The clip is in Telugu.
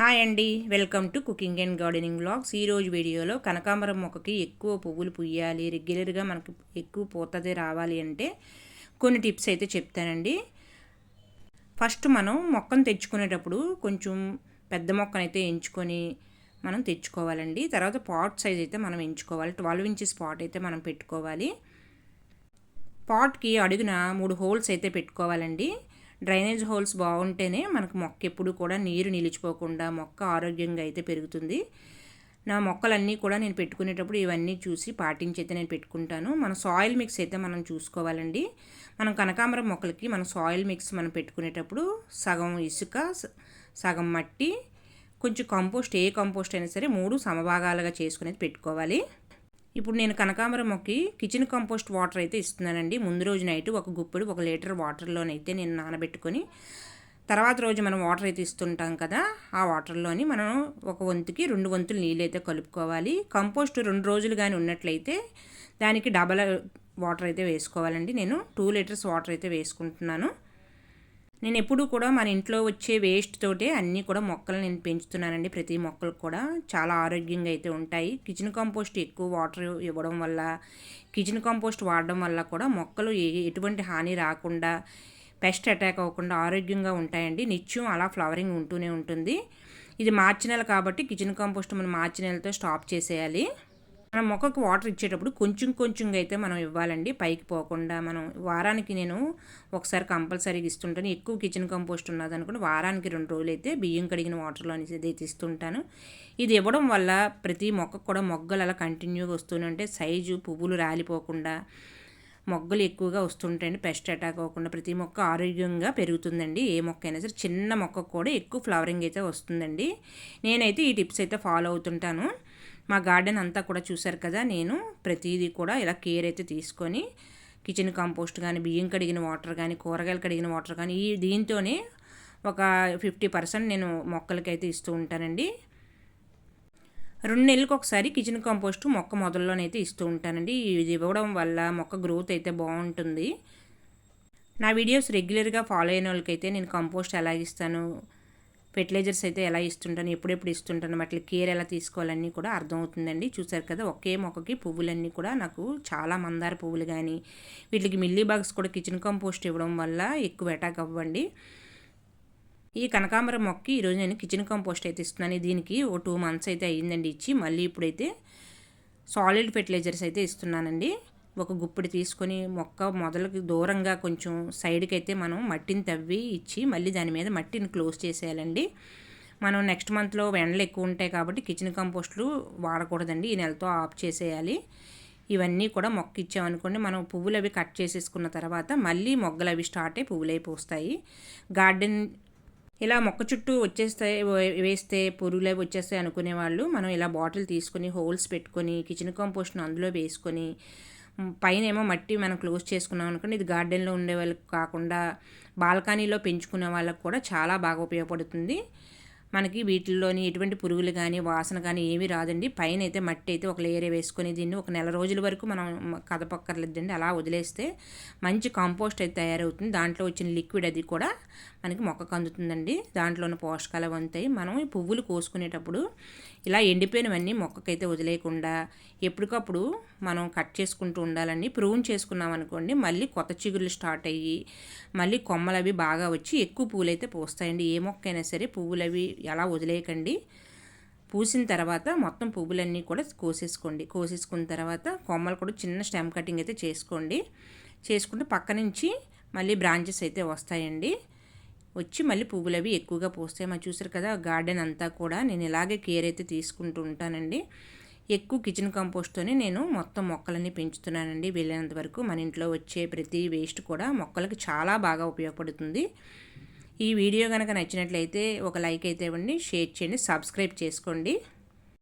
హాయ్ అండి. Welcome to cooking and gardening blogs ఈరోజు వీడియోలో కనకాంబరం మొక్కకి ఎక్కువ పువ్వులు పుయ్యాలి రెగ్యులర్గా మనకు ఎక్కువ పూతది రావాలి అంటే కొన్ని టిప్స్ అయితే చెప్తానండి. ఫస్ట్ మనం మొక్కను తెచ్చుకునేటప్పుడు కొంచెం పెద్ద మొక్కనైతే ఎంచుకొని మనం తెచ్చుకోవాలండి. తర్వాత పాట్ సైజ్ అయితే మనం ఎంచుకోవాలి. ట్వెల్వ్ ఇంచెస్ పాట్ అయితే మనం పెట్టుకోవాలి. పాట్కి అడుగున మూడు హోల్స్ అయితే పెట్టుకోవాలండి. డ్రైనేజ్ హోల్స్ బాగుంటేనే మనకు మొక్క ఎప్పుడు కూడా నీరు నిలిచిపోకుండా మొక్క ఆరోగ్యంగా అయితే పెరుగుతుంది. నా మొక్కలన్నీ కూడా నేను పెట్టుకునేటప్పుడు ఇవన్నీ చూసి పాటించి అయితే నేను పెట్టుకుంటాను. మన సాయిల్ మిక్స్ అయితే మనం చూసుకోవాలండి. మనం కనకాంబరం మొక్కలకి మన సాయిల్ మిక్స్ మనం పెట్టుకునేటప్పుడు సగం ఇసుక సగం మట్టి కొంచెం కంపోస్ట్ ఏ కంపోస్ట్ అయినా సరే మూడు సమభాగాలుగా చేసుకునేది పెట్టుకోవాలి. ఇప్పుడు నేను కనకాంబరం మొక్కి కిచెన్ కంపోస్ట్ వాటర్ అయితే ఇస్తున్నానండి. ముందు రోజు నైట్ ఒక గుప్పెడు ఒక లీటర్ వాటర్లోనైతే నేను నానబెట్టుకొని తర్వాత రోజు మనం వాటర్ అయితే ఇస్తుంటాం కదా ఆ వాటర్లోని మనం ఒక వంతుకి రెండు వంతులు నీళ్ళు అయితే కలుపుకోవాలి. కంపోస్ట్ రెండు రోజులు కానీ ఉన్నట్లయితే దానికి డబల్ వాటర్ అయితే వేసుకోవాలండి. నేను టూ లీటర్స్ వాటర్ అయితే వేసుకుంటున్నాను. నేను ఎప్పుడు కూడా మన ఇంట్లో వచ్చే వేస్ట్ తోటే అన్నీ కూడా మొక్కలు నేను పెంచుతున్నానండి. ప్రతి మొక్కలు కూడా చాలా ఆరోగ్యంగా అయితే ఉంటాయి. కిచెన్ కంపోస్ట్ ఎక్కువ వాటర్ ఇవ్వడం వల్ల కిచెన్ కంపోస్ట్ వాడడం వల్ల కూడా మొక్కలు ఎటువంటి హాని రాకుండా పెస్ట్ అటాక్ అవ్వకుండా ఆరోగ్యంగా ఉంటాయండి. నిత్యం అలా ఫ్లవరింగ్ ఉంటూనే ఉంటుంది. ఇది మార్చి నెల కాబట్టి కిచెన్ కంపోస్ట్ మనం మార్చి నెలతో స్టాప్ చేసేయాలి. మనం మొక్కకు వాటర్ ఇచ్చేటప్పుడు కొంచెం కొంచెంగా అయితే మనం ఇవ్వాలండి. పైకి పోకుండా మనం వారానికి నేను ఒకసారి కంపల్సరీగా ఇస్తుంటాను. ఎక్కువ కిచెన్ కంపోస్ట్ ఉన్నది అనుకుంటే వారానికి రెండు రోజులు అయితే బియ్యం కడిగిన వాటర్లో అయితే ఇస్తుంటాను. ఇది ఇవ్వడం వల్ల ప్రతి మొక్కకు కూడా మొగ్గలు అలా కంటిన్యూగా వస్తూనే ఉంటే సైజు పువ్వులు రాలిపోకుండా మొగ్గలు ఎక్కువగా వస్తుంటాయండి. పెస్ట్ అటాక్ అవ్వకుండా ప్రతి మొక్క ఆరోగ్యంగా పెరుగుతుందండి. ఏ మొక్క అయినా సరే చిన్న మొక్కకు కూడా ఎక్కువ ఫ్లవరింగ్ అయితే వస్తుందండి. నేనైతే ఈ టిప్స్ అయితే ఫాలో అవుతుంటాను. మా గార్డెన్ అంతా కూడా చూశారు కదా నేను ప్రతిదీ కూడా ఇలా కేర్ అయితే తీసుకొని కిచెన్ కంపోస్ట్ కానీ బియ్యం కడిగిన వాటర్ కానీ కూరగాయలు కడిగిన వాటర్ కానీ ఈ దీంతోనే ఒక ఫిఫ్టీ పర్సెంట్ నేను మొక్కలకైతే ఇస్తూ ఉంటానండి. రెండు నెలలకు ఒకసారి కిచెన్ కంపోస్ట్ మొక్క మొదల్లోనైతే ఇస్తూ ఉంటానండి. ఇది ఇవ్వడం వల్ల మొక్క గ్రోత్ అయితే బాగుంటుంది. నా వీడియోస్ రెగ్యులర్గా ఫాలో అయిన వాళ్ళకైతే నేను కంపోస్ట్ ఎలా ఇస్తాను ఫెర్టిలైజర్స్ అయితే ఎలా ఇస్తుంటాను ఎప్పుడెప్పుడు ఇస్తుంటాను వాటి కేర్ ఎలా తీసుకోవాలన్నీ కూడా అర్థమవుతుందండి. చూసారు కదా ఒకే మొక్కకి పువ్వులన్నీ కూడా నాకు చాలా మందార పువ్వులు కానీ వీటికి మిల్లీ బాగ్స్ కూడా కిచెన్ కంపోస్ట్ ఇవ్వడం వల్ల ఎక్కువ అటాక్ అవ్వండి. ఈ కనకాంబరం మొక్కకి ఈరోజు నేను కిచెన్ కంపోస్ట్ అయితే ఇస్తున్నాను. దీనికి ఓ టూ మంత్స్ అయితే అయ్యిందండి ఇచ్చి మళ్ళీ ఇప్పుడైతే సాలిడ్ ఫెర్టిలైజర్స్ అయితే ఇస్తున్నానండి. ఒక గుప్పిడి తీసుకొని మొక్క మొదలకి దూరంగా కొంచెం సైడ్కి అయితే మనం మట్టిని తవ్వి ఇచ్చి మళ్ళీ దాని మీద మట్టిని క్లోజ్ చేసేయాలండి. మనం నెక్స్ట్ మంత్లో ఎండలు ఎక్కువ ఉంటాయి కాబట్టి కిచెన్ కంపోస్ట్లు వాడకూడదండి. ఈ నెలతో ఆఫ్ చేసేయాలి. ఇవన్నీ కూడా మొక్క ఇచ్చామనుకోండి మనం పువ్వులు అవి కట్ చేసేసుకున్న తర్వాత మళ్ళీ మొగ్గలు అవి స్టార్ట్ అయ్యి పువ్వులు అయిపోస్తాయి గార్డెన్ ఇలా మొక్క చుట్టూ వచ్చేస్తాయి వేస్తే పురుగులు అవి వచ్చేస్తాయి అనుకునే వాళ్ళు మనం ఇలా బాటిల్ తీసుకొని హోల్స్ పెట్టుకొని కిచెన్ కంపోస్ట్ను అందులో వేసుకొని పైన ఏమో మట్టి మనం క్లోజ్ చేసుకున్నాం అనుకోండి ఇది గార్డెన్లో ఉండే వాళ్ళకి కాకుండా బాల్కనీలో పెంచుకునే వాళ్ళకి కూడా చాలా బాగా ఉపయోగపడుతుంది. మనకి వీటిల్లోని ఎటువంటి పురుగులు కానీ వాసన కానీ ఏమీ రాదండి. పైన అయితే మట్టి అయితే ఒక లేయర్ వేసుకొని దీన్ని ఒక నెల రోజుల వరకు మనం కదపక్కర్లేదండి అలా వదిలేస్తే మంచి కాంపోస్ట్ అయితే తయారవుతుంది. దాంట్లో వచ్చిన లిక్విడ్ అది కూడా మనకి మొక్కకు అందుతుందండి. దాంట్లోని పోషకాలు వంతాయి మనం ఈ పువ్వులు కోసుకునేటప్పుడు ఇలా ఎండిపోయినవన్నీ మొక్కకైతే వదిలేయకుండా ఎప్పటికప్పుడు మనం కట్ చేసుకుంటూ ఉండాలండి. ప్రూన్ చేసుకున్నాం అనుకోండి మళ్ళీ కొత్త చిగుళ్ళు స్టార్ట్ అయ్యి మళ్ళీ కొమ్మలు అవి బాగా వచ్చి ఎక్కువ పువ్వులు అయితే పోస్తాయండి. ఏ మొక్క అయినా సరే పువ్వులు అవి ఎలా వదిలేయకండి. పూసిన తర్వాత మొత్తం పువ్వులన్నీ కూడా కోసేసుకోండి. కోసేసుకున్న తర్వాత కొమ్మలు కూడా చిన్న స్టెమ్ కటింగ్ అయితే చేసుకోండి. చేసుకుంటే పక్క నుంచి మళ్ళీ బ్రాంచెస్ అయితే వస్తాయండి. వచ్చి మళ్ళీ పువ్వులు అవి ఎక్కువగా పోస్తాయి. మరి చూసారు కదా గార్డెన్ అంతా కూడా నేను ఇలాగే కేర్ అయితే తీసుకుంటూ ఉంటానండి. ఎక్కువ కిచెన్ కంపోస్ట్తోనే నేను మొత్తం మొక్కలన్నీ పెంచుతున్నానండి. వెళ్ళినంత వరకు మన ఇంట్లో వచ్చే ప్రతి వేస్ట్ కూడా మొక్కలకి చాలా బాగా ఉపయోగపడుతుంది. ఈ వీడియో కనుక నచ్చినట్లయితే ఒక లైక్ అయితే ఇవ్వండి షేర్ చేయండి సబ్స్క్రైబ్ చేసుకోండి.